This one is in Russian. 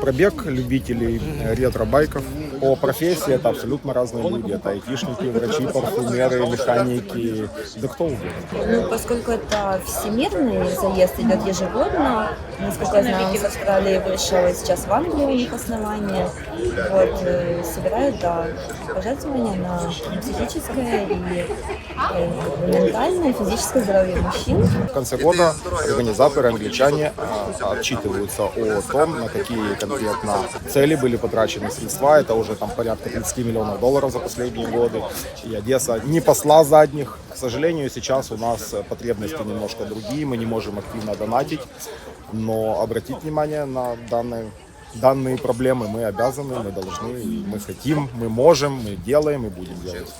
Пробег любителей ретро-байков – по профессии это абсолютно разные люди. Это айтишники, врачи, парфюмеры, механики, да кто угодно. Ну, поскольку это всемирный заезд идет ежегодно, насколько я знаю, он с Австралии вышел, и сейчас в Англии у них основание. Вот, э, собирают, да, пожертвования на психическое и э, ментальное, и физическое здоровье мужчин. В конце года организаторы, англичане, а, отчитываются о том, на какие конкретно цели были потрачены средства. Это уже там порядка 30 миллионов долларов за последние годы. И Одесса не посла задних. К сожалению, сейчас у нас потребности немножко другие, мы не можем активно донатить. Но обратить внимание на данные данные проблемы мы обязаны, мы должны, мы хотим, мы можем, мы делаем и будем делать.